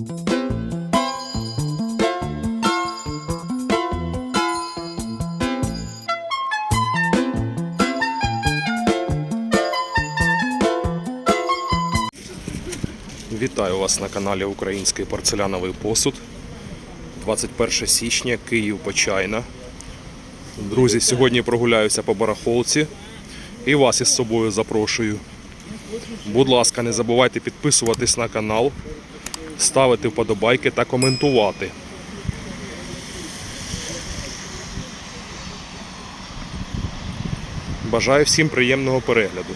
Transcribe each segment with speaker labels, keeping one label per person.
Speaker 1: Вітаю вас на каналі Український порцеляновий посуд. 21 січня, Київ Почайна. Друзі, сьогодні прогуляюся по барахолці і вас із собою запрошую. Будь ласка, не забувайте підписуватись на канал, ставити вподобайки та коментувати. Бажаю всім приємного перегляду.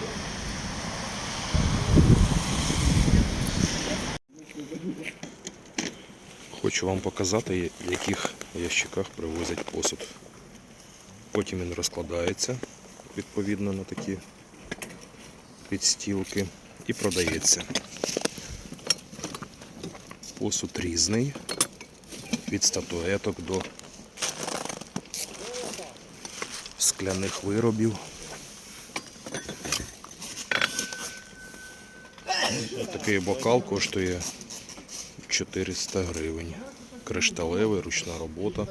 Speaker 1: Хочу вам показати, в яких ящиках привозять посуд. Потім він розкладається відповідно на такі підстілки і продається. Посуд різний, від статуеток до скляних виробів. Такий бокал коштує 400 гривень. Кришталевий, ручна робота.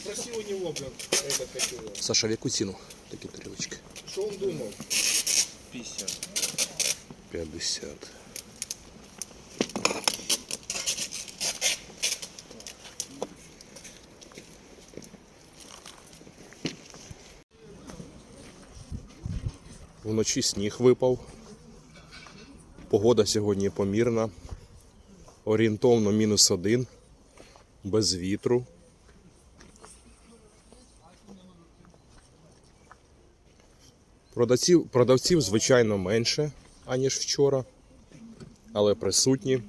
Speaker 2: Спроси у него, блин, этот как его.
Speaker 1: Саша, в яку ціну такі тарілочки?
Speaker 2: Что он думал?
Speaker 1: 50. Вночі сніг випав. Погода сьогодні помірна. Орієнтовно мінус один, без вітру. Продавців, продавців, звичайно, менше, аніж вчора, але присутні.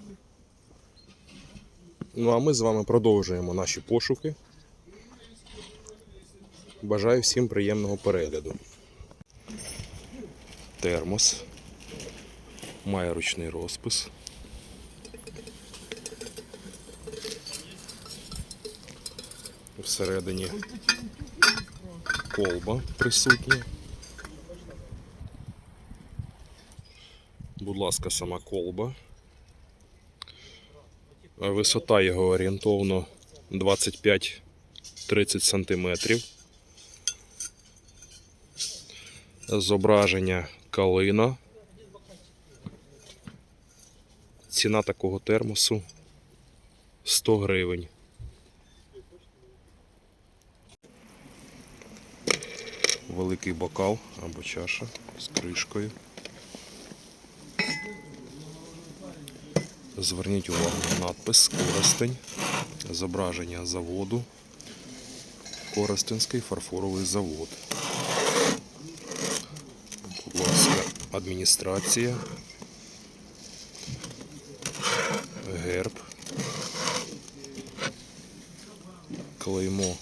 Speaker 1: Ну а ми з вами продовжуємо наші пошуки. Бажаю всім приємного перегляду. Термос. Має ручний розпис. Всередині колба присутня. Будь ласка, сама колба. Висота його орієнтовно 25-30 см. Зображення калина. Ціна такого термосу 100 гривень. Великий бокал або чаша з кришкою. Зверніть увагу на надпис Коростень, зображення заводу, Коростенський фарфоровий завод. Будь ласка, адміністрація, клеймо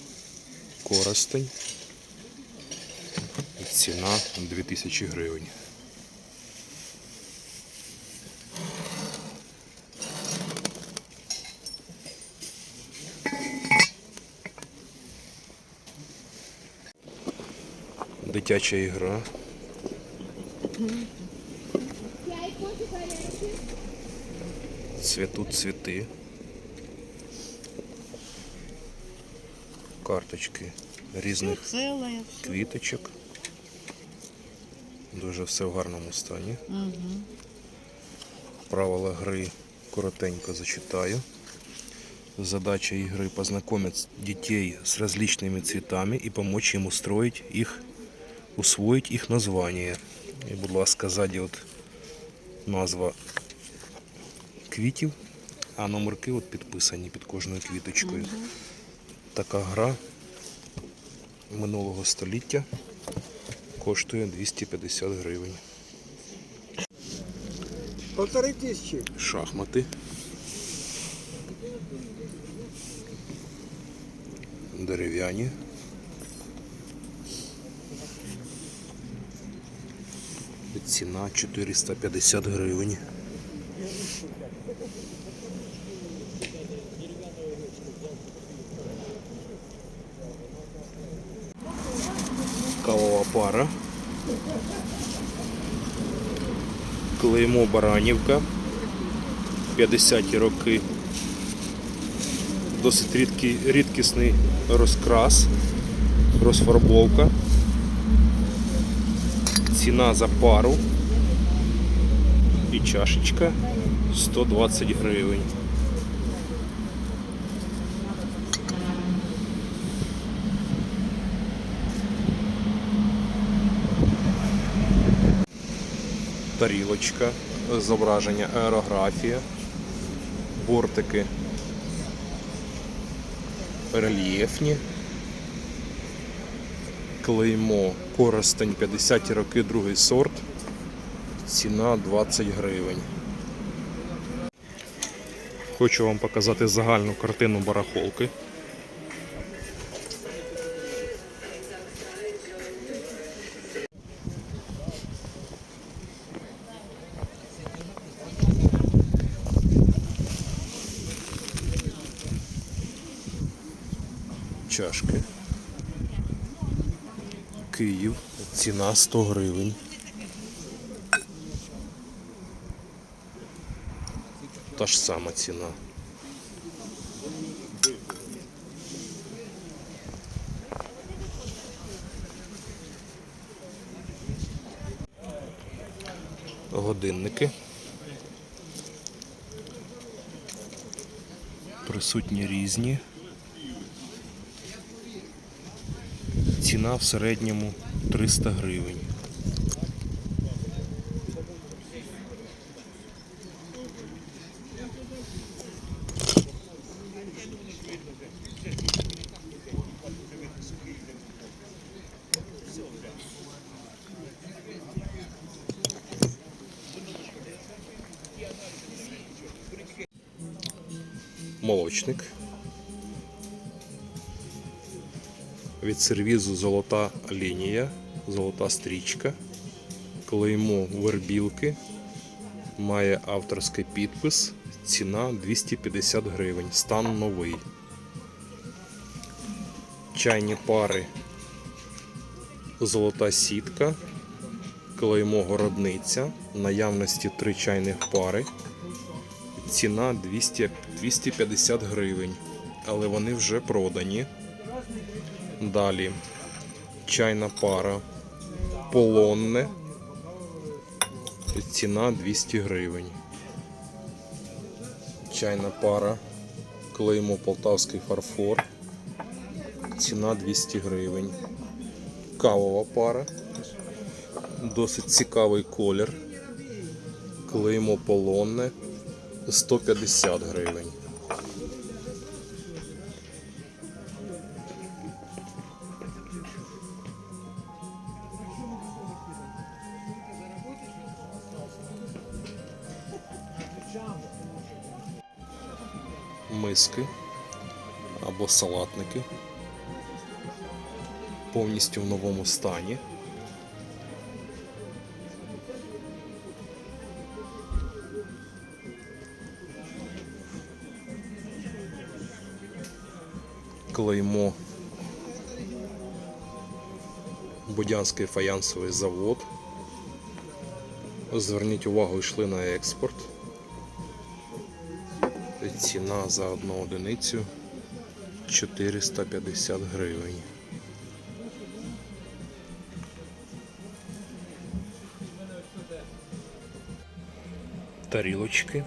Speaker 1: Коростень, ціна 2000 гривень. Дитяча ігра. Цвітуть цвіти. Карточки різних квіточок. Дуже все в гарному стані. Правила гри коротенько зачитаю. Задача игры познакомить детей с различными цветами и помочь им устроить их, усвоить их название. І, будь ласка, ззаді от назва квітів, а номерки от підписані під кожною квіточкою. Така гра минулого століття коштує 250 гривень.
Speaker 2: Полторы тысячи.
Speaker 1: Шахмати. Дерев'яні. Ціна 450 гривень. Пара. Клеймо Баранівка. 50-ті роки. Досить рідкий, рідкісний розкрас, розфарбовка. Ціна за пару і чашечка 120 гривень. Тарілочка, зображення аерографія, бортики рельєфні, клеймо Коростень 50 роки, другий сорт, ціна 20 гривень. Хочу вам показати загальну картину барахолки. Чашки. Київ. Ціна 100 гривень. Та ж сама ціна. Годинники. Присутні різні. Ціна в середньому 300 гривень. Молочник. Від сервізу золота лінія, золота стрічка, клеймо вербілки, має авторський підпис, ціна 250 гривень, стан новий. Чайні пари, золота сітка, клеймо городниця, наявності 3 чайних пари, ціна 200, 250 гривень, але вони вже продані. Далі чайна пара полонне. Ціна 200 гривень. Чайна пара. Клеймо Полтавський фарфор. Ціна 200 гривень. Кавова пара. Досить цікавий колір. Клеймо полонне 150 гривень. Миски або салатники повністю в новому стані. Клеймо Будянський фаянсовий завод. Зверніть увагу, йшли на експорт. Ціна за одну одиницю 450 гривень. Тарілочки.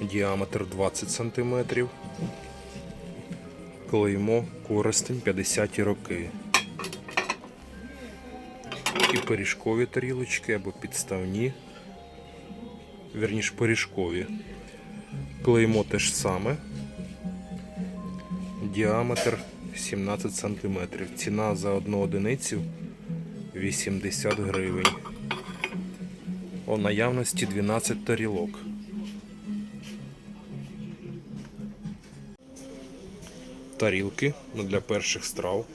Speaker 1: Діаметр 20 см. Клеймо користень 50 роки. І пиріжкові тарілочки або підставні вірніш поріжкові. Клеймо те ж саме. Діаметр 17 см. Ціна за одну одиницю 80 гривень. У наявності 12 тарілок. Тарілки ну, для перших страв.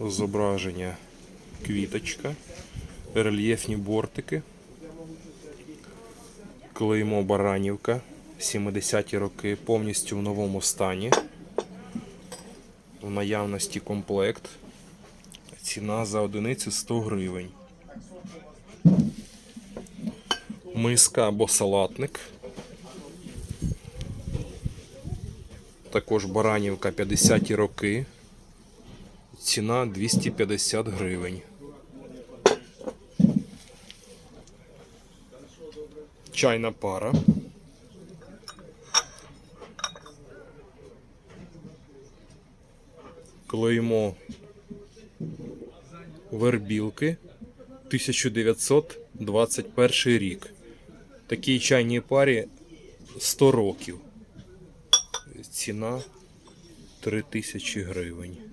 Speaker 1: Зображення квіточка рельєфні бортики. Клеймо Баранівка, 70-ті роки, повністю в новому стані. В наявності комплект. Ціна за одиницю 100 гривень. Миска або салатник. Також баранівка 50-ті роки. Ціна 250 гривень. Чайна пара. Клеймо вербілки 1921 рік. Такій чайній парі 100 років. Ціна 3000 гривень.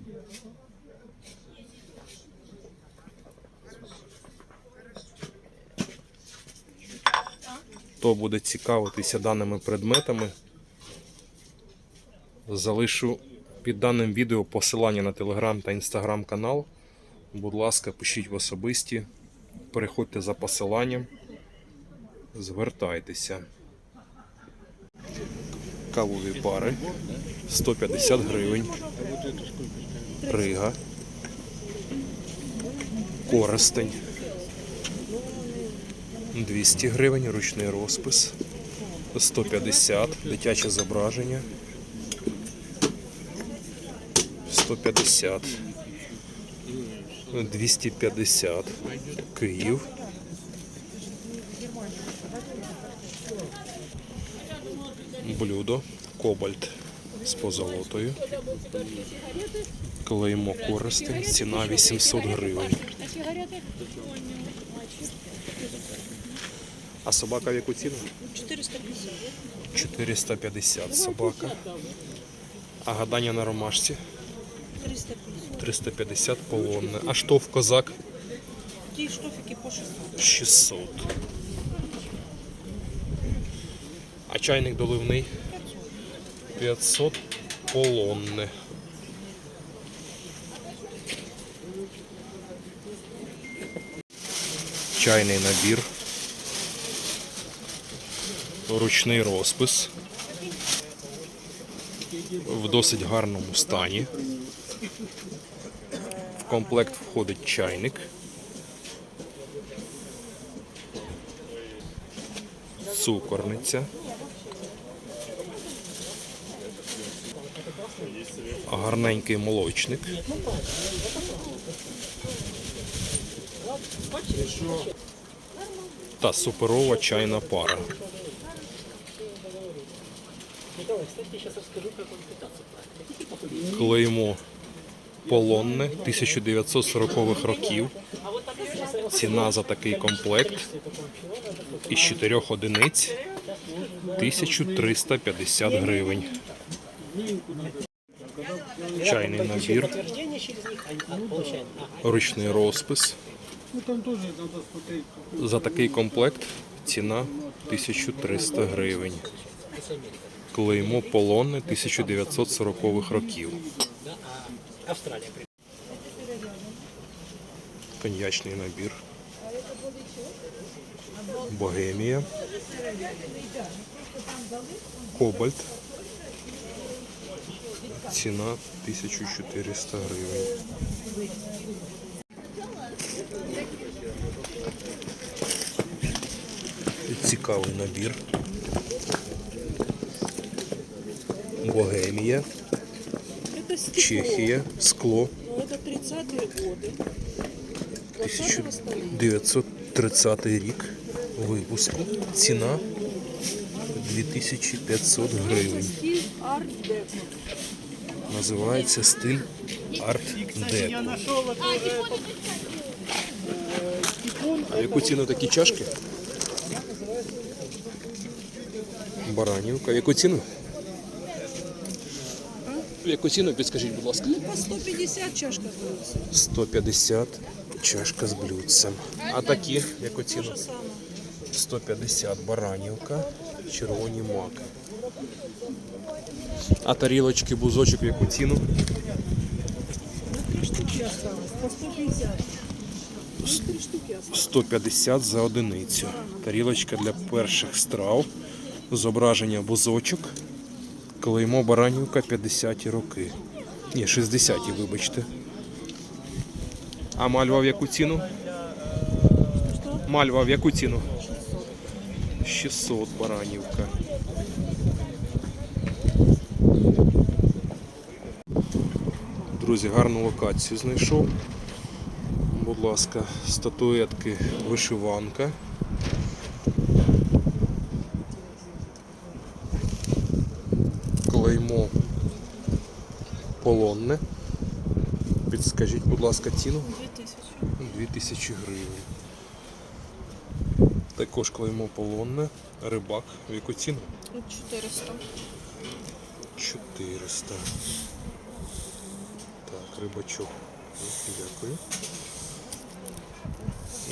Speaker 1: Хто буде цікавитися даними предметами, залишу під даним відео посилання на телеграм та інстаграм канал. Будь ласка, пишіть в особисті, переходьте за посиланням, звертайтеся. Кавові пари 150 гривень. Рига. Коростень. 200 гривень, ручний розпис. 150, дитяче зображення. 150. 250. Київ. Блюдо. Кобальт з позолотою. Клеймо користень. Ціна 800 гривень. А собака в яку ціну?
Speaker 3: 450.
Speaker 1: 450 собака. А гадання на ромашці
Speaker 3: 350.
Speaker 1: 350 полонне. А штоф козак
Speaker 3: Ті штофики по 600.
Speaker 1: 600. А чайник доливний 500 полонне. Чайний набір. Ручний розпис. В досить гарному стані. В комплект входить чайник. цукорниця. Гарненький молочник. Та суперова чайна пара. Клеймо полонне 1940-х років. Ціна за такий комплект із 4 одиниць 1350 гривень. Чайний набір, ручний розпис. За такий комплект ціна 1300 гривень. Клеймо полонне 1940-х років. Коньячний набір. Богемія. Кобальт. Ціна 1400 гривень. Цікавий набір. Богемія,
Speaker 3: Это стекло.
Speaker 1: Чехія, скло.
Speaker 3: Ну, это 30-е годы.
Speaker 1: 1930 рік випуску. Ціна 2500 гривень.
Speaker 3: Стиль арт-деко.
Speaker 1: Називається стиль арт-деко.
Speaker 4: нашел вот
Speaker 1: А в яку ціну такі чашки? Баранівка. В яку ціну? Яку ціну підскажіть, будь ласка?
Speaker 3: Ну, По 150 чашка будет.
Speaker 1: 150 чашка з блюдцем. А такі, яку ціну?
Speaker 3: То же самое.
Speaker 1: 150 баранівка, червоні маки. А тарілочки, бузочок в яку ціну?
Speaker 3: Три штуки осталось. По 150. Ну, три штуки осталось.
Speaker 1: 150 за одиницю. Тарілочка для перших страв. Зображення бузочок. Клеймо баранівка 50 роки. Ні, 60, вибачте. А мальва в яку ціну? Мальва в яку ціну? 600 баранівка. Друзі, гарну локацію знайшов. Будь ласка, статуетки вишиванка. Клеймо полонне. Підскажіть, будь ласка, ціну?
Speaker 3: 2000.
Speaker 1: 2000 гривень. Також клеймо полонне. Рибак. В яку ціну?
Speaker 3: 400.
Speaker 1: 400. Так, рибачок. Дякую.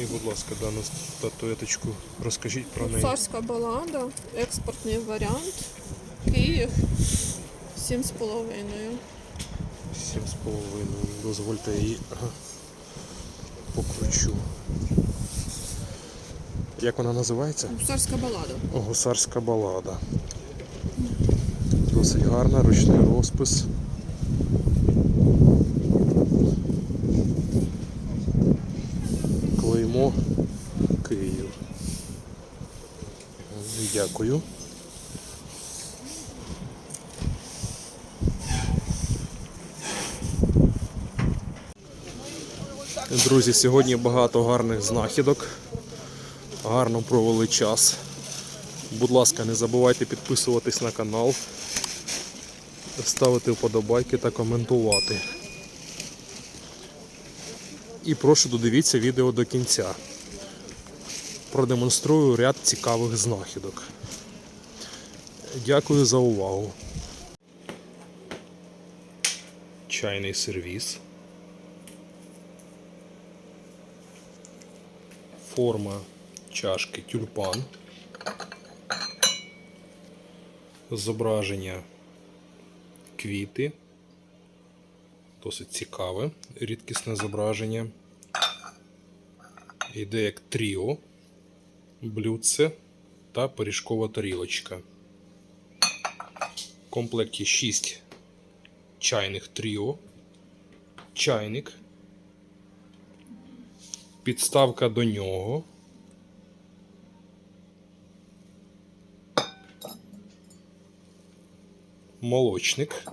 Speaker 1: І, будь ласка, дану статуеточку розкажіть про неї.
Speaker 3: Царська балада, експортний варіант. Київ 7,5.
Speaker 1: 7,5. Дозвольте її покручу. Як вона називається?
Speaker 3: Царська балада.
Speaker 1: Гусарська балада. Досить гарна, ручний розпис. Клеймо Київ. Дякую. Друзі, сьогодні багато гарних знахідок. Гарно провели час. Будь ласка, не забувайте підписуватись на канал, ставити вподобайки та коментувати. І прошу додивіться відео до кінця. Продемонструю ряд цікавих знахідок. Дякую за увагу. Чайний сервіс. Форма чашки тюльпан. Зображення квіти. Досить цікаве, рідкісне зображення. Йде як тріо, блюдце та пиріжкова тарілочка. В комплекті 6 чайних тріо, чайник, підставка до нього. молочник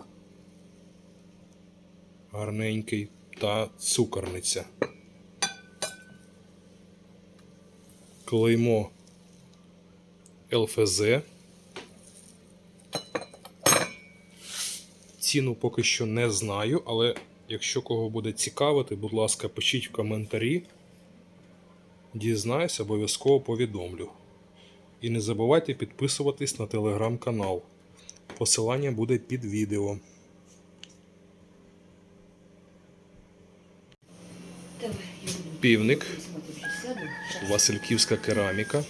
Speaker 1: гарненький та цукорниця. Клеймо ЛФЗ. Ціну поки що не знаю, але якщо кого буде цікавити, будь ласка, пишіть в коментарі. Дізнаюсь, обов'язково повідомлю. І не забувайте підписуватись на телеграм-канал. Посилання буде під відео. Півник, Васильківська кераміка.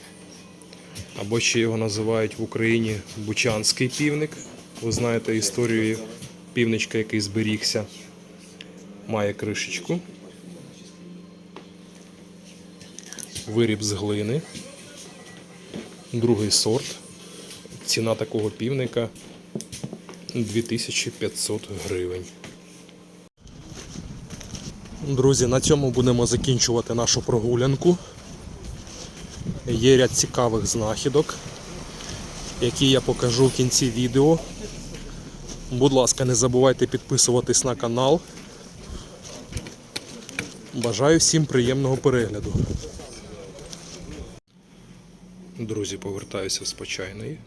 Speaker 1: Або ще його називають в Україні Бучанський півник. Ви знаєте історію півничка, який зберігся. Має кришечку. Виріб з глини. Другий сорт. Ціна такого півника 2500 гривень. Друзі, на цьому будемо закінчувати нашу прогулянку. Є ряд цікавих знахідок, які я покажу в кінці відео. Будь ласка, не забувайте підписуватись на канал. Бажаю всім приємного перегляду. Друзі, повертаюся з почайної.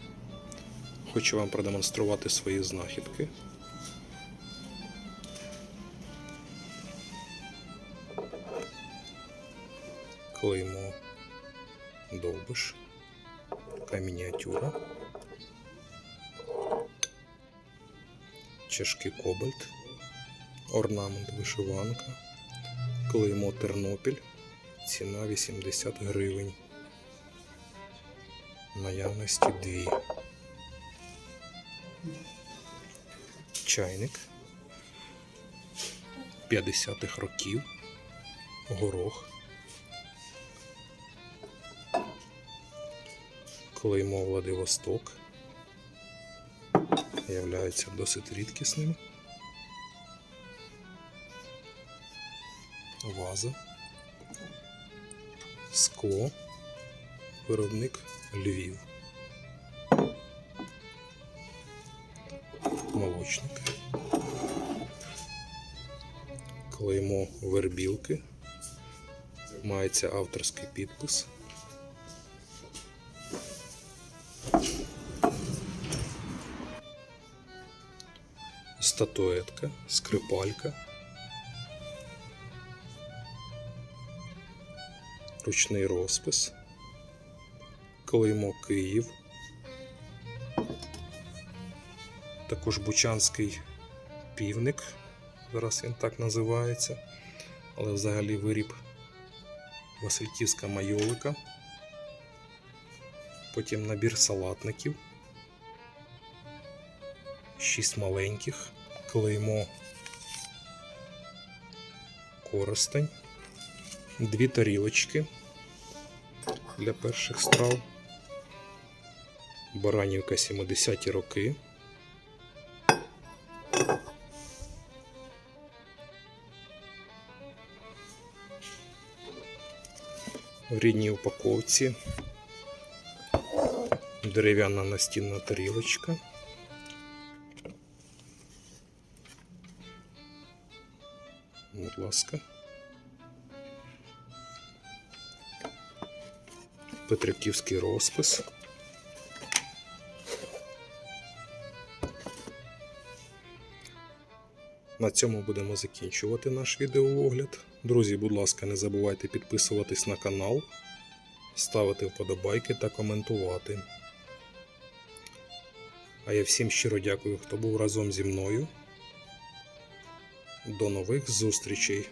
Speaker 1: Хочу вам продемонструвати свої знахідки. Клеймо довбиш. Така мініатюра. Чашки Кобальт. Орнамент вишиванка. Клеймо Тернопіль. Ціна 80 гривень наявності дві. Чайник 50-х років, горох, клеймо Владивосток, являється досить рідкісним. Ваза, скло. Виробник Львів. Молочник. Клеймо вербілки. Мається авторський підпис. Статуетка, скрипалька. Ручний розпис. Клеймо Київ. Також Бучанський півник. Зараз він так називається. Але взагалі виріб Васильківська майолика. Потім набір салатників. Шість маленьких. Клеймо Коростень. Дві тарілочки для перших страв. Баранівка 70-ті роки. В рідній упаковці. Дерев'яна настінна тарілочка. Будь ласка. Петриківський розпис. На цьому будемо закінчувати наш відеоогляд. Друзі, будь ласка, не забувайте підписуватись на канал, ставити вподобайки та коментувати. А я всім щиро дякую, хто був разом зі мною. До нових зустрічей!